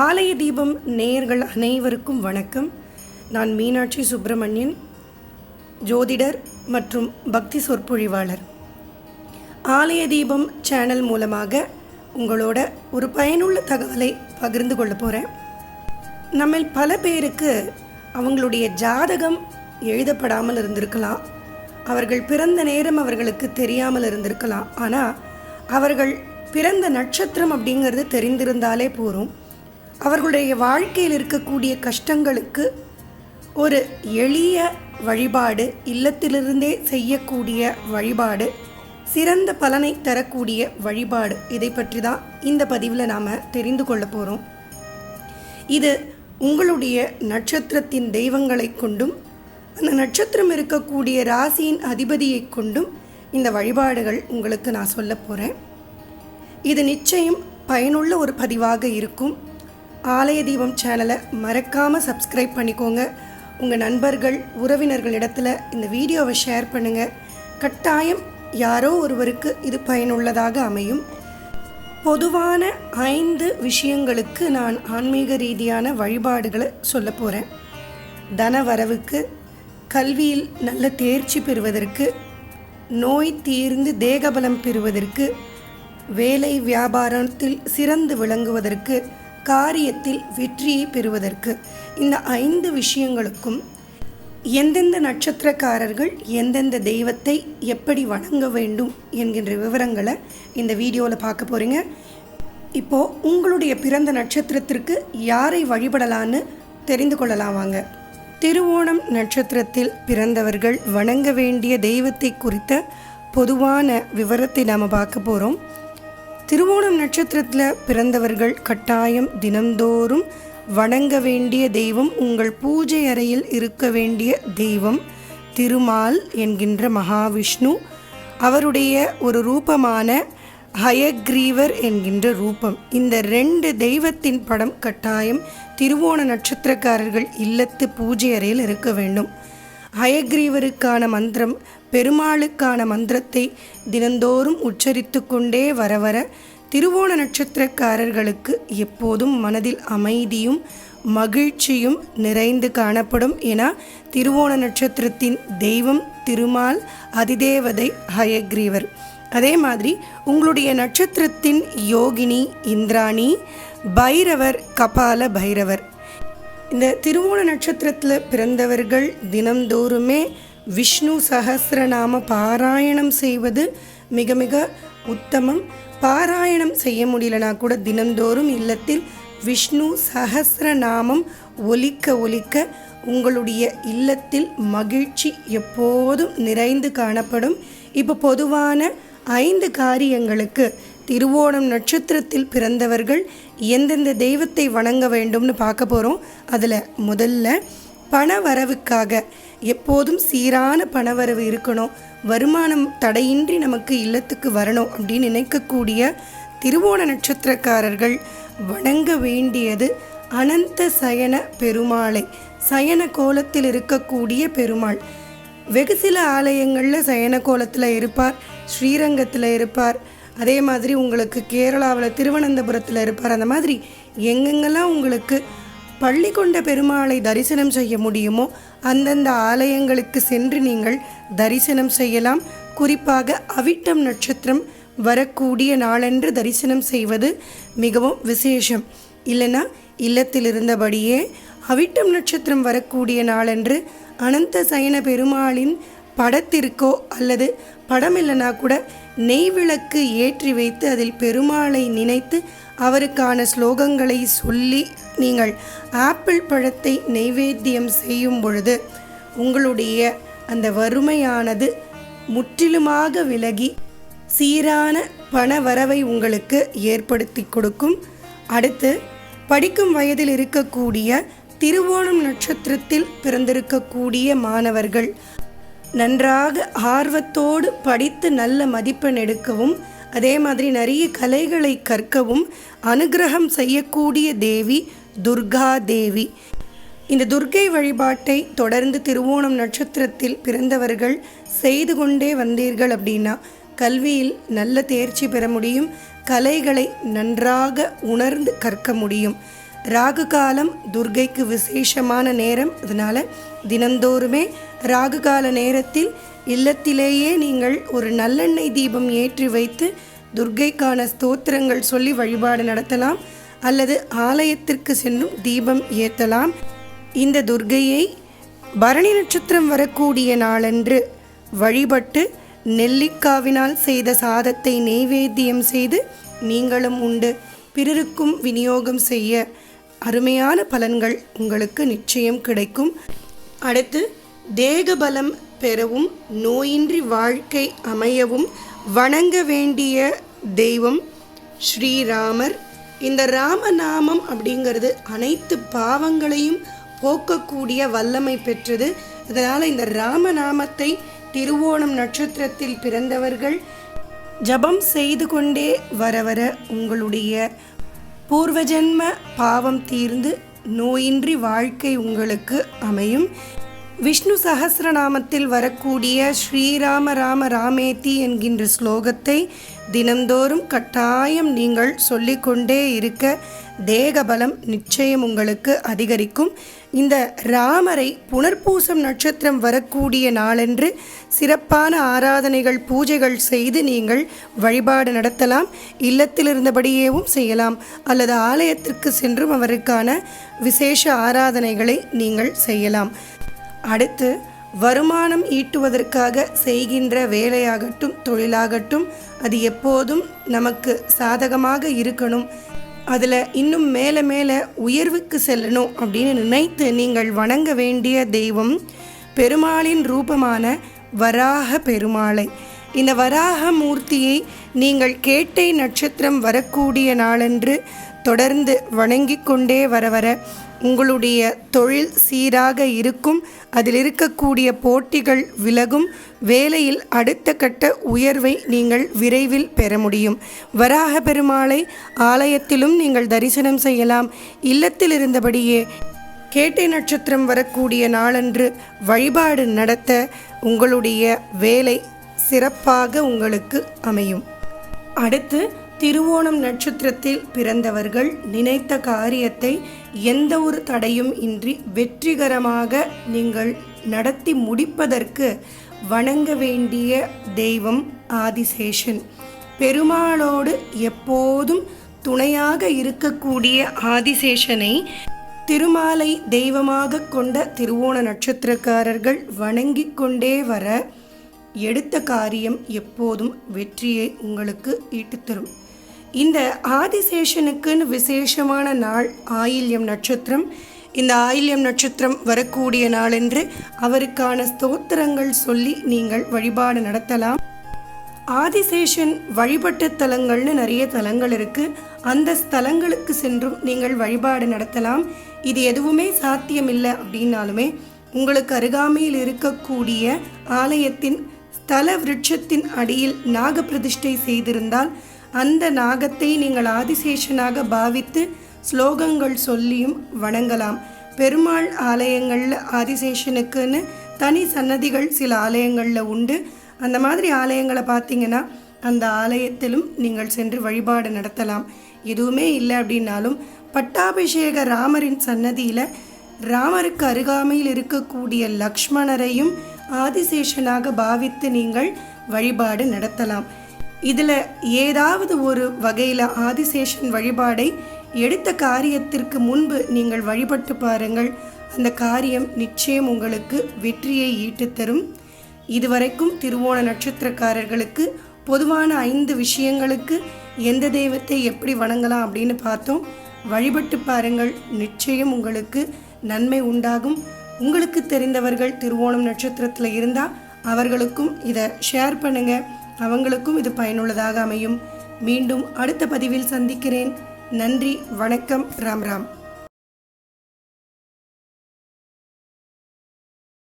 ஆலய தீபம் நேயர்கள் அனைவருக்கும் வணக்கம். நான் மீனாட்சி சுப்பிரமணியன் ஜோதிடர் மற்றும் பக்தி சொற்பொழிவாளர். ஆலய தீபம் சேனல் மூலமாக உங்களோட ஒரு பயனுள்ள தகவலை பகிர்ந்து கொள்ள போகிறேன் நம்மில் பல பேருக்கு அவங்களுடைய ஜாதகம் எழுதப்படாமல் இருந்திருக்கலாம். அவர்கள் பிறந்த நேரம் அவர்களுக்கு தெரியாமல் இருந்திருக்கலாம். ஆனால் அவர்கள் பிறந்த நட்சத்திரம் அப்படிங்கிறது தெரிந்திருந்தாலே போதும். அவர்களுடைய வாழ்க்கையில் இருக்கக்கூடிய கஷ்டங்களுக்கு ஒரு எளிய வழிபாடு இல்லத்திலிருந்தே செய்யக்கூடிய வழிபாடு சிறந்த பலனை தரக்கூடிய வழிபாடு. இதை பற்றி தான் இந்த பதிவில் நாம் தெரிந்து கொள்ள போகிறோம் இது உங்களுடைய நட்சத்திரத்தின் தெய்வங்களை கொண்டும் அந்த நட்சத்திரம் இருக்கக்கூடிய ராசியின் அதிபதியை கொண்டும் இந்த வழிபாடுகள் உங்களுக்கு நான் சொல்ல போகிறேன் இது நிச்சயம் பயனுள்ள ஒரு பதிவாக இருக்கும். ஆலய தீபம் சேனலை மறக்காமல் சப்ஸ்கிரைப் பண்ணிக்கோங்க. உங்கள் நண்பர்கள் உறவினர்களிடத்தில் இந்த வீடியோவை ஷேர் பண்ணுங்கள் கட்டாயம் யாரோ ஒருவருக்கு இது பயனுள்ளதாக அமையும். பொதுவான ஐந்து விஷயங்களுக்கு நான் ஆன்மீக ரீதியான வழிபாடுகளை சொல்ல போகிறேன் தன வரவுக்கு கல்வியில் நல்ல தேர்ச்சி பெறுவதற்கு நோய் தீர்ந்து தேகபலம் பெறுவதற்கு வேலை வியாபாரத்தில் சிறந்து விளங்குவதற்கு காரியத்தில் வெற்றியை பெறுவதற்கு இந்த ஐந்து விஷயங்களுக்கும் எந்தெந்த நட்சத்திரக்காரர்கள் எந்தெந்த தெய்வத்தை எப்படி வணங்க வேண்டும் என்கின்ற விவரங்களை இந்த வீடியோவில் பார்க்க போகிறீங்க இப்போது உங்களுடைய பிறந்த நட்சத்திரத்திற்கு யாரை வழிபடலான்னு தெரிந்து கொள்ளலாம் வாங்க. திருவோணம் நட்சத்திரத்தில் பிறந்தவர்கள் வணங்க வேண்டிய தெய்வத்தை குறித்த பொதுவான விவரத்தை நாம் பார்க்க போகிறோம் திருவோணம் நட்சத்திரத்தில் பிறந்தவர்கள் கட்டாயம் தினந்தோறும் வணங்க வேண்டிய தெய்வம் உங்கள் பூஜை அறையில் இருக்க வேண்டிய தெய்வம். திருமால் என்கின்ற மகாவிஷ்ணு அவருடைய ஒரு ரூபமான ஹயக்ரீவர் என்கின்ற ரூபம். இந்த ரெண்டு தெய்வத்தின் படம் கட்டாயம் திருவோண நட்சத்திரக்காரர்கள் இல்லத்து பூஜை அறையில் இருக்க வேண்டும். ஹயக்ரீவருக்கான மந்திரம் பெருமாளுக்கான மந்திரத்தை தினந்தோறும் உச்சரித்து கொண்டே வர வர திருவோண நட்சத்திரக்காரர்களுக்கு எப்போதும் மனதில் அமைதியும் மகிழ்ச்சியும் நிறைந்து காணப்படும் என திருவோண நட்சத்திரத்தின் தெய்வம் திருமால் அதிதேவதை ஹயக்ரீவர். அதே மாதிரி உங்களுடைய நட்சத்திரத்தின் யோகினி இந்திராணி பைரவர் கபால பைரவர். இந்த திருவோண நட்சத்திரத்தில் பிறந்தவர்கள் தினந்தோறுமே விஷ்ணு சகசிரநாம பாராயணம் செய்வது மிக மிக உத்தமம். பாராயணம் செய்ய முடியலனா கூட தினந்தோறும் இல்லத்தில் விஷ்ணு சகசிரநாமம் ஒலிக்க ஒலிக்க உங்களுடைய இல்லத்தில் மகிழ்ச்சி எப்போதும் நிறைந்து காணப்படும். இப்போ பொதுவான ஐந்து காரியங்களுக்கு திருவோணம் நட்சத்திரத்தில் பிறந்தவர்கள் எந்தெந்த தெய்வத்தை வணங்க வேண்டும்னு பார்க்க போகிறோம் அதில் முதல்ல பண வரவுக்காக எப்போதும் சீரான பணவரவு இருக்கணும். வருமானம் தடையின்றி நமக்கு இல்லத்துக்கு வரணும் அப்படின்னு நினைக்கக்கூடிய திருவோண நட்சத்திரக்காரர்கள் வணங்க வேண்டியது அனந்த சயன பெருமாளை சயன கோலத்தில் இருக்கக்கூடிய பெருமாள். வெகு சில ஆலயங்களில் சயன கோலத்தில் இருப்பார் ஸ்ரீரங்கத்தில் இருப்பார். அதே மாதிரி உங்களுக்கு கேரளாவில் திருவனந்தபுரத்தில் இருப்பார். அந்த மாதிரி எங்கெங்கெல்லாம் உங்களுக்கு பள்ளி கொண்ட பெருமாளை தரிசனம் செய்ய முடியுமோ அந்தந்த ஆலயங்களுக்கு சென்று நீங்கள் தரிசனம் செய்யலாம். குறிப்பாக அவிட்டம் நட்சத்திரம் வரக்கூடிய நாளன்று தரிசனம் செய்வது மிகவும் விசேஷம். இல்லைன்னா இல்லத்தில் இருந்தபடியே அவிட்டம் நட்சத்திரம் வரக்கூடிய நாளன்று அனந்த சயன பெருமாளின் படத்திற்கோ அல்லது படம் இல்லைனா கூட நெய்விளக்கு ஏற்றி வைத்து அதில் பெருமாளை நினைத்து அவருக்கான ஸ்லோகங்களை சொல்லி நீங்கள் ஆப்பிள் பழத்தை நெய்வேத்தியம் செய்யும் பொழுது உங்களுடைய அந்த வறுமையானது முற்றிலுமாக விலகி சீரான பண வரவை உங்களுக்கு ஏற்படுத்தி கொடுக்கும். அடுத்து படிக்கும் வயதில் இருக்கக்கூடிய திருவோணம் நட்சத்திரத்தில் பிறந்திருக்கக்கூடிய மாணவர்கள் நன்றாக ஆர்வத்தோடு படித்து நல்ல மதிப்பெண் எடுக்கவும் அதே மாதிரி நிறைய கலைகளை கற்கவும் அனுகிரகம் செய்யக்கூடிய தேவி துர்கா தேவி. இந்த துர்க்கை வழிபாட்டை தொடர்ந்து திருவோணம் நட்சத்திரத்தில் பிறந்தவர்கள் செய்து கொண்டே வந்தீர்கள் அப்படின்னா கல்வியில் நல்ல தேர்ச்சி பெற முடியும் கலைகளை நன்றாக உணர்ந்து கற்க முடியும். ராகு காலம் துர்கைக்கு விசேஷமான நேரம். அதனால் தினந்தோறுமே ராகு கால நேரத்தில் இல்லத்திலேயே நீங்கள் ஒரு நல்லெண்ணெய் தீபம் ஏற்றி வைத்து துர்கைக்கான ஸ்தோத்திரங்கள் சொல்லி வழிபாடு நடத்தலாம். அல்லது ஆலயத்திற்கு சென்றும் தீபம் ஏற்றலாம் இந்த துர்கையை பரணி நட்சத்திரம் வரக்கூடிய நாளன்று வழிபட்டு நெல்லிக்காவினால் செய்த சாதத்தை நெய்வேத்தியம் செய்து நீங்களும் உண்டு. பிறருக்கும் விநியோகம் செய்ய அருமையான பலன்கள் உங்களுக்கு நிச்சயம் கிடைக்கும். அடுத்து தேகபலம் பெறவும் நோயின்றி வாழ்க்கை அமையவும் வணங்க வேண்டிய தெய்வம் ஸ்ரீராமர். இந்த ராமநாமம் அப்படிங்கிறது அனைத்து பாவங்களையும் போக்கக்கூடிய வல்லமை பெற்றது. இதனால் இந்த ராமநாமத்தை திருவோணம் நட்சத்திரத்தில் பிறந்தவர்கள் ஜபம் செய்து கொண்டே வர வர உங்களுடைய பூர்வஜன்ம பாவம் தீர்ந்து நோயின்றி வாழ்க்கை உங்களுக்கு அமையும். விஷ்ணு சகசிரநாமத்தில் வரக்கூடிய ஸ்ரீராம ராம ராமேதி என்கின்ற ஸ்லோகத்தை தினந்தோறும் கட்டாயம் நீங்கள் சொல்லிக்கொண்டே இருக்க தேகபலம் நிச்சயம் உங்களுக்கு அதிகரிக்கும். இந்த ராமரை புனர்பூசம் நட்சத்திரம் வரக்கூடிய நாளன்று சிறப்பான ஆராதனைகள் பூஜைகள் செய்து நீங்கள் வழிபாடு நடத்தலாம். இல்லத்தில் இருந்தபடியேவும் செய்யலாம். அல்லது ஆலயத்திற்கு சென்றும் அவருக்கான விசேஷ ஆராதனைகளை நீங்கள் செய்யலாம். அடுத்து வருமானம் ஈட்டுவதற்காக செய்கின்ற வேலையாகட்டும் தொழிலாகட்டும் அது எப்போதும் நமக்கு சாதகமாக இருக்கணும். அதில் இன்னும் மேலே மேலே உயர்வுக்கு செல்லணும் அப்படின்னு நினைத்து நீங்கள் வணங்க வேண்டிய தெய்வம் பெருமாளின் ரூபமான வராக பெருமாளை. இந்த வராக மூர்த்தியை நீங்கள் கேட்டை நட்சத்திரம் வரக்கூடிய நாளன்று தொடர்ந்து வணங்கி கொண்டே வர வர உங்களுடைய தொழில் சீராக இருக்கும். அதில் இருக்கக்கூடிய போட்டிகள் விலகும். வேலையில் அடுத்த கட்ட உயர்வை நீங்கள் விரைவில் பெற முடியும். வராக பெருமாளை ஆலயத்திலும் நீங்கள் தரிசனம் செய்யலாம். இல்லத்தில் இருந்தபடியே கேட்டை நட்சத்திரம் வரக்கூடிய நாளன்று வழிபாடு நடத்த உங்களுடைய வேலை சிறப்பாக உங்களுக்கு அமையும். அடுத்து திருவோணம் நட்சத்திரத்தில் பிறந்தவர்கள் நினைத்த காரியத்தை எந்த ஒரு தடையும் இன்றி வெற்றிகரமாக நீங்கள் நடத்தி முடிப்பதற்கு வணங்க வேண்டிய தெய்வம் ஆதிசேஷன். பெருமாளோடு எப்போதும் துணையாக இருக்கக்கூடிய ஆதிசேஷனை திருமாலை தெய்வமாக கொண்ட திருவோண நட்சத்திரக்காரர்கள் வணங்கிக் கொண்டே வர எடுத்த காரியம் எப்போதும் வெற்றியை உங்களுக்கு ஈட்டுத்தரும். இந்த ஆதிசேஷனுக்குன்னு விசேஷமான நாள் ஆயில்யம் நட்சத்திரம். இந்த ஆயில்யம் நட்சத்திரம் வரக்கூடிய நாளென்று அவருக்கான ஸ்தோத்திரங்கள் சொல்லி நீங்கள் வழிபாடு நடத்தலாம். ஆதிசேஷன் வழிபட்டு தலங்கள்னு நிறைய தலங்கள் இருக்குது அந்த ஸ்தலங்களுக்கு சென்றும் நீங்கள் வழிபாடு நடத்தலாம். இது எதுவுமே சாத்தியமில்லை அப்படின்னாலுமே உங்களுக்கு அருகாமையில் இருக்கக்கூடிய ஆலயத்தின் ஸ்தல விருட்சத்தின் அடியில் நாகப்பிரதிஷ்டை செய்திருந்தால் அந்த நாகத்தை நீங்கள் ஆதிசேஷனாக பாவித்து ஸ்லோகங்கள் சொல்லியும் வணங்கலாம். பெருமாள் ஆலயங்களில் ஆதிசேஷனுக்குன்னு தனி சன்னதிகள் சில ஆலயங்களில் உண்டு. அந்த மாதிரி ஆலயங்களை பார்த்தீங்கன்னா அந்த ஆலயத்திலும் நீங்கள் சென்று வழிபாடு நடத்தலாம். எதுவுமே இல்லை அப்படின்னாலும் பட்டாபிஷேக ராமரின் சன்னதியில் ராமருக்கு அருகாமையில் இருக்கக்கூடிய லக்ஷ்மணரையும் ஆதிசேஷனாக பாவித்து நீங்கள் வழிபாடு நடத்தலாம். இதில் ஏதாவது ஒரு வகையில் ஆதிசேஷன் வழிபாடை எடுத்த காரியத்திற்கு முன்பு நீங்கள் வழிபட்டு பாருங்கள். அந்த காரியம் நிச்சயம் உங்களுக்கு வெற்றியை ஈட்டுத்தரும் இதுவரைக்கும் திருவோண நட்சத்திரக்காரர்களுக்கு பொதுவான ஐந்து விஷயங்களுக்கு எந்த தெய்வத்தை எப்படி வணங்கலாம் அப்படின்னு பார்த்தோம். வழிபட்டு பாருங்கள். நிச்சயம் உங்களுக்கு நன்மை உண்டாகும். உங்களுக்கு தெரிந்தவர்கள் திருவோணம் நட்சத்திரத்தில் இருந்தால் அவர்களுக்கும் இதை ஷேர் பண்ணுங்கள் அவங்களுக்கும் இது பயனுள்ளதாக அமையும். மீண்டும் அடுத்த பதிவில் சந்திக்கிறேன். நன்றி வணக்கம் ராம் ராம்.